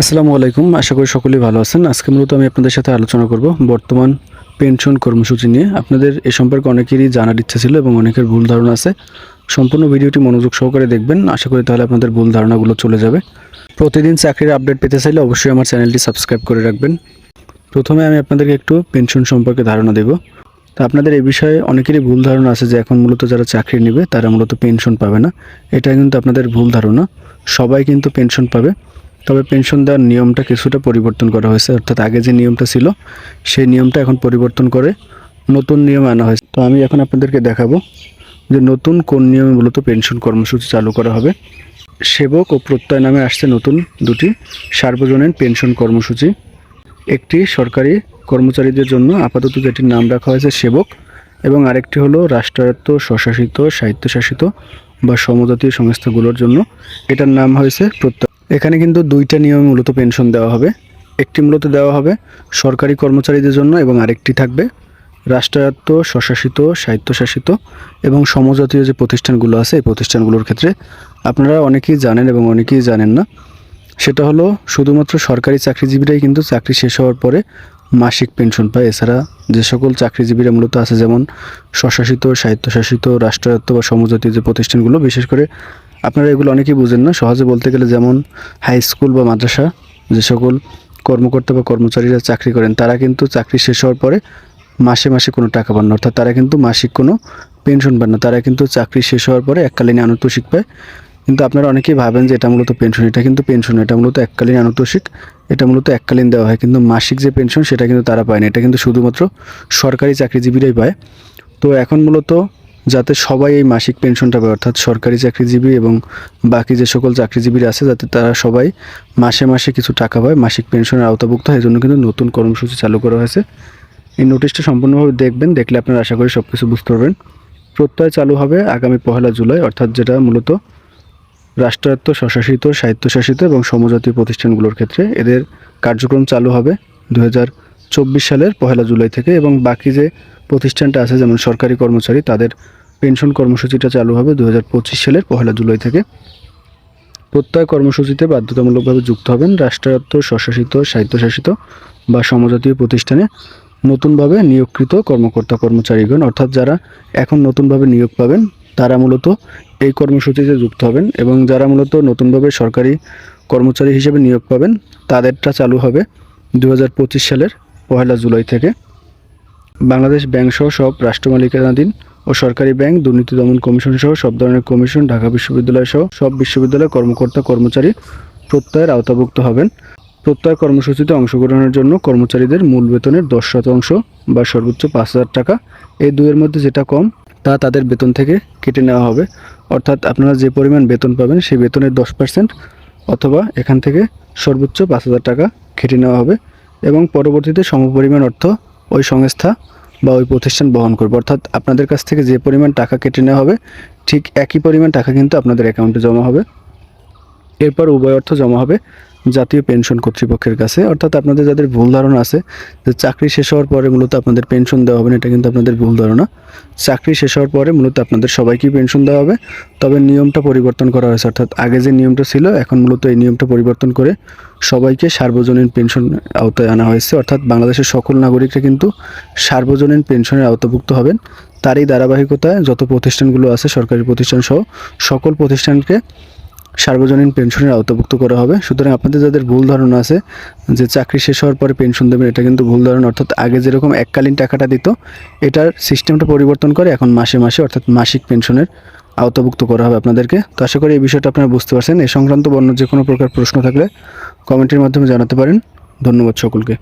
আসসালামু আলাইকুম, আশা করি সকলেই ভালো আছেন। আজকে মূলত আমি আপনাদের সাথে আলোচনা করব বর্তমান পেনশন কর্মসূচি নিয়ে। আপনাদের এ সম্পর্কে অনেকেরই জানার ইচ্ছা ছিল এবং অনেকের ভুল ধারণা আছে। সম্পূর্ণ ভিডিওটি মনোযোগ সহকারে দেখবেন। আশা করি তাহলে আপনাদের ভুল ধারণাগুলো চলে যাবে। প্রতিদিন চাকরির আপডেট পেতে চাইলে অবশ্যই আমার চ্যানেলটি সাবস্ক্রাইব করে রাখবেন। প্রথমে আমি আপনাদেরকে একটু পেনশন সম্পর্কে ধারণা দেব। তা আপনাদের এই বিষয়ে অনেকেরই ভুল ধারণা আছে যে এখন মূলত যারা চাকরি নেবে, তারা মূলত পেনশন পাবে না। এটা কিন্তু আপনাদের ভুল ধারণা। সবাই কিন্তু পেনশন পাবে। তবে পেনশন দেওয়ার নিয়মটা কিছুটা পরিবর্তন করা হয়েছে। অর্থাৎ আগে যে নিয়মটা ছিল, সেই নিয়মটা এখন পরিবর্তন করে নতুন নিয়ম আনা হয়েছে। তো আমি এখন আপনাদেরকে দেখাবো যে নতুন কোন নিয়মে মূলত পেনশন কর্মসূচি চালু করা হবে। সেবক ও প্রত্যয় নামে আসছে নতুন দুটি সার্বজনীন পেনশন কর্মসূচি। একটি সরকারি কর্মচারীদের জন্য আপাতত যেটির নাম রাখা হয়েছে সেবক এবং আরেকটি হলো রাষ্ট্রায়ত্ত, স্বশাসিত, স্বায়ত্তশাসিত বা সমজাতীয় সংস্থাগুলোর জন্য। এটার নাম হয়েছে প্রত্যয়। এখানে কিন্তু দুইটা নিয়মে মূলত পেনশন দেওয়া হবে। একটি মূলত দেওয়া হবে সরকারি কর্মচারীদের জন্য এবং আরেকটি থাকবে রাষ্ট্রায়ত্ত, স্বশাসিত, স্বায়ত্তশাসিত এবং সমজাতীয় যে প্রতিষ্ঠানগুলো আছে এই প্রতিষ্ঠানগুলোর ক্ষেত্রে আপনারা অনেকেই জানেন এবং অনেকেই জানেন না। সেটা হলো শুধুমাত্র সরকারি চাকরিজীবীরাই কিন্তু চাকরি শেষ হওয়ার পরে মাসিক পেনশন পায়। এছাড়া যে সকল চাকরিজীবীরা মূলত আছে যেমন স্বশাসিত, স্বায়ত্তশাসিত, রাষ্ট্রায়ত্ত বা সমজাতীয় যে প্রতিষ্ঠানগুলো, বিশেষ করে আপনারা এগুলো অনেকেই বুঝেন না। সহজে বলতে গেলে যেমন হাই স্কুল বা মাদ্রাসা, যে সকল কর্মকর্তা বা কর্মচারীরা চাকরি করেন, তারা কিন্তু চাকরি শেষ হওয়ার পরে মাসে মাসে কোনো টাকা পান না। অর্থাৎ তারা কিন্তু মাসিক কোনো পেনশন পান না। তারা কিন্তু চাকরি শেষ হওয়ার পরে এককালীন আনুতোষিক পায়। কিন্তু আপনারা অনেকেই ভাবেন যে এটা মূলত পেনশন এটা কিন্তু পেনশন এটা মূলত এককালীন আনুতোষিক, এটা মূলত এককালীন দেওয়া হয়। কিন্তু মাসিক যে পেনশন সেটা কিন্তু তারা পায় না। এটা কিন্তু শুধুমাত্র সরকারি চাকরিজীবীরাই পায়। তো এখন মূলত যাতে সবাই এই মাসিক পেনশনটা পায়, অর্থাৎ সরকারি চাকরিজীবী এবং বাকি যে সকল চাকরিজীবীরা আছে, যাতে তারা সবাই মাসে মাসে কিছু টাকা পায় মাসিক পেনশনের আওতাভুক্ত হয়। জন্য কিন্তু নতুন কর্মসূচি চালু করা হয়েছে। এই নোটিশটা সম্পূর্ণভাবে দেখবেন, দেখলে আপনারা আশা করি সব কিছু বুঝতে পারবেন। প্রত্যয় চালু হবে আগামী পহেলা জুলাই, অর্থাৎ যেটা মূলত রাষ্ট্রায়ত্ত, স্বশাসিত, স্বায়ত্তশাসিত এবং সমজাতীয় প্রতিষ্ঠানগুলোর ক্ষেত্রে এদের কার্যক্রম চালু হবে দু সালের পহেলা জুলাই থেকে এবং বাকি যে প্রতিষ্ঠানটা আছে, যেমন সরকারি কর্মচারী, তাদের পেনশন কর্মসূচিটা চালু হবে দু হাজার পঁচিশ সালের পহেলা জুলাই থেকে। প্রত্যয় কর্মসূচিতে বাধ্যতামূলকভাবে যুক্ত হবেন রাষ্ট্রায়ত্ত, স্বশাসিত, স্বায়ত্তশাসিত বা সমজাতীয় প্রতিষ্ঠানে নতুনভাবে নিয়োগকৃত কর্মকর্তা কর্মচারীগণ, অর্থাৎ যারা এখন নতুনভাবে নিয়োগ পাবেন, তারা মূলত এই কর্মসূচিতে যুক্ত হবেন এবং যারা মূলত নতুনভাবে সরকারি কর্মচারী হিসেবে নিয়োগ পাবেন, তাদেরটা চালু হবে দু হাজার পঁচিশ সালের পহেলা জুলাই থেকে। বাংলাদেশ ব্যাংক সহ সব রাষ্ট্র মালিকানাধীন ও সরকারি ব্যাংক, দুর্নীতি দমন কমিশন সহ সব ধরনের কমিশন ঢাকা বিশ্ববিদ্যালয় সহ সব বিশ্ববিদ্যালয় কর্মকর্তা, কর্মচারী প্রত্যয়ের আওতাভুক্ত হবেন। প্রত্যয় কর্মসূচিতে অংশগ্রহণের জন্য কর্মচারীদের মূল বেতনের দশ শতাংশ বা সর্বোচ্চ পাঁচ হাজার টাকা। এই দুয়ের মধ্যে যেটা কম, তা তাদের বেতন থেকে কেটে নেওয়া হবে। অর্থাৎ আপনারা যে পরিমাণ বেতন পাবেন, সেই বেতনের দশ পার্সেন্ট অথবা এখান থেকে সর্বোচ্চ পাঁচ হাজার টাকা কেটে নেওয়া হবে। এবং পরবর্তীতে সমপরিমাণ অর্থ ওই সংস্থা বা ওই প্রতিষ্ঠান বহন করবে। অর্থাৎ আপনাদের কাছ থেকে যে পরিমাণ টাকা কেটে নেওয়া হবে, ঠিক একই পরিমাণ টাকা কিন্তু আপনাদের অ্যাকাউন্টে জমা হবে। এরপর উভয় অর্থ জমা হবে। জাতীয় পেনশন কর্তৃপক্ষের কাছে। অর্থাৎ আপনাদের যাদের ভুল ধারণা আছে যে চাকরি শেষ হওয়ার পরে মূলত আপনাদের পেনশন দেওয়া হবে না, এটা কিন্তু আপনাদের ভুল ধারণা। চাকরি শেষ হওয়ার পরে মূলত আপনাদের সবাইকেই পেনশন দেওয়া হবে। তবে নিয়মটা পরিবর্তন করা হয়েছে, অর্থাৎ আগে যে নিয়মটা ছিল, এখন মূলত এই নিয়মটা পরিবর্তন করে সবাইকে সার্বজনীন পেনশন আওতায় আনা হয়েছে। অর্থাৎ বাংলাদেশের সকল নাগরিকরা কিন্তু সার্বজনীন পেনশনের আওতাভুক্ত হবেন। তারই ধারাবাহিকতায় যত প্রতিষ্ঠানগুলো আছে, সরকারি প্রতিষ্ঠান সহ সকল প্রতিষ্ঠানকে সার্বজনীন পেনশনের আওতাভুক্ত করা হবে। সুতরাং আপনাদের যাদের ভুল ধারণা আছে, যে চাকরি শেষ হওয়ার পরে পেনশন দেবেন, এটা কিন্তু ভুল ধারণা। অর্থাৎ আগে যেরকম এককালীন টাকাটা দিত, এটার সিস্টেমটা পরিবর্তন করে এখন মাসে মাসে, অর্থাৎ মাসিক পেনশনের আওতাভুক্ত করা হবে আপনাদেরকে। তো আশা করি এই বিষয়টা আপনারা বুঝতে পারছেন। এ সংক্রান্ত বন্য যে কোনো প্রকার প্রশ্ন থাকলে কমেন্টের মাধ্যমে জানাতে পারেন। ধন্যবাদ সকলকে।